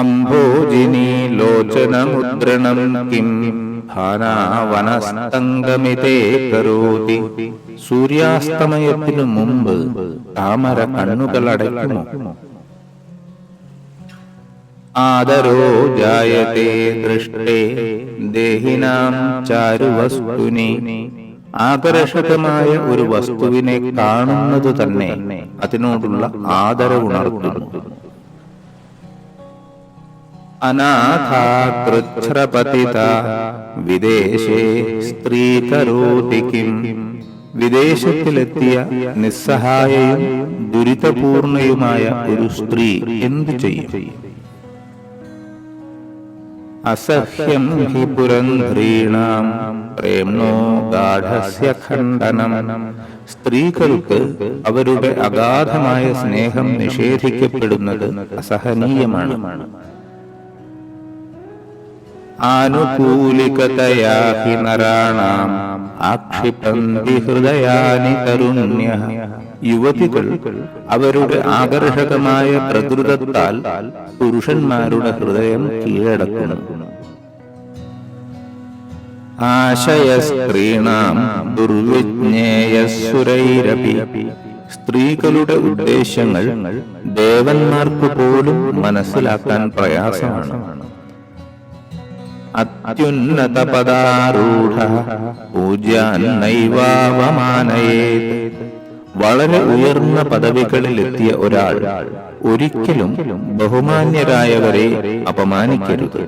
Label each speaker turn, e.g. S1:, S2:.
S1: അംഭോജിനി ലോചനമുദ്രണം Kim ഭാനാവനസ്തംഗമിതേ കരോതി. സൂര്യാസ്തമയത്തിനു മുമ്പ് താമര കണ്ണുകൾ അടയ്ക്കുമോ ആദരോ ജായത്തെ ദൃഷ്ടേ ദേഹിനാം ചാരുവസ്തുനി. ആകർഷകമായ ഒരു വസ്തുവിനെ കാണുന്നത് തന്നെ അതിനോടുള്ള ആദരവുണർത്തുന്നു. അനാഥാകൃച്ഛ്രപതിത വിദേശേ സ്ത്രീ കരോതി കിം. വിദേശത്തിലെത്തിയ നിസ്സഹായയും ദുരിതപൂർണയുമായ ഒരു സ്ത്രീ എന്തു ചെയ്യും? അസഹ്യം ഹി പുരന്ധ്രീണാം. പ്രേംണോ ഗാഠസ്യ ഖണ്ഡനം. സ്ത്രീകൾക്ക് അവരുടെ അഗാധമായ സ്നേഹം നിഷേധിക്കപ്പെടുന്നത് അസഹനീയമാണ്. ആനുകൂലികതയാ ഹി നരാണാം ആക്ഷിപന്തി ഹൃദയാനി കരുണ്യ. യുവതികൾ അവരുടെ ആകർഷകമായ പ്രകൃതത്താൽ പുരുഷന്മാരുടെ ഹൃദയം കീഴടക്കുന്നു. ആശയ സ്ത്രീണാം ദുർവിജ്ഞേയസുരൈരപി. സ്ത്രീകളുടെ ഉദ്ദേശങ്ങൾ ദേവന്മാർക്ക് പോലും മനസ്സിലാക്കാൻ പ്രയാസമാണ്. അത്യുന്നത പദാരൂഢ വളരെ ഉയർന്ന പദവികളിൽ എത്തിയ ഒരാൾ ഒരിക്കലും ബഹുമാന്യരായവരെ അപമാനിക്കരുത്.